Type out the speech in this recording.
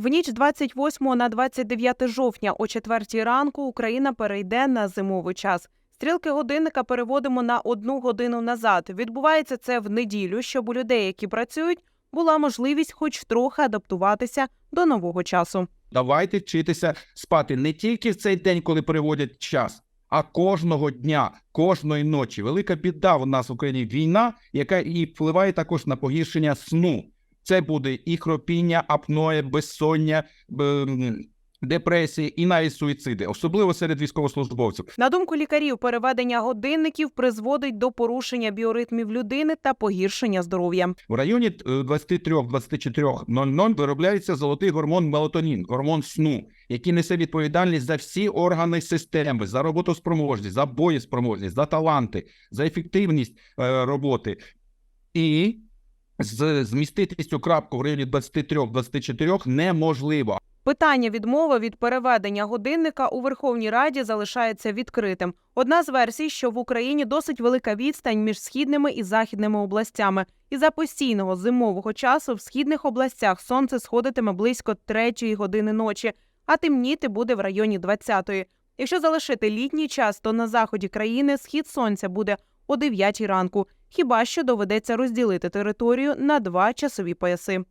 В ніч 28 на 29 жовтня о 4 ранку Україна перейде на зимовий час. Стрілки годинника переводимо на одну годину назад. Відбувається це в неділю, щоб у людей, які працюють, була можливість хоч трохи адаптуватися до нового часу. Давайте вчитися спати не тільки в цей день, коли переводять час, а кожного дня, кожної ночі. Велика біда у нас в Україні війна, яка і впливає також на погіршення сну. Це буде і хропіння, апноє, безсоння, б- депресії і навіть суїциди, особливо серед військовослужбовців. На думку лікарів, переведення годинників призводить до порушення біоритмів людини та погіршення здоров'я. В районі е, 23-24.00 виробляється золотий гормон мелатонін, гормон сну, який несе відповідальність за всі органи системи, за роботоспроможність, за боєспроможність, за таланти, за ефективність е, роботи. І змістити цю крапку в районі 23-24 неможливо. Питання відмови від переведення годинника у Верховній Раді залишається відкритим. Одна з версій, що в Україні досить велика відстань між східними і західними областями, і за постійного зимового часу в східних областях сонце сходитиме близько третьої години ночі, а темніти буде в районі 20-ї. Якщо залишити літній час, то на заході країни схід сонця буде о 9-й ранку. Хіба що доведеться розділити територію на два часові пояси.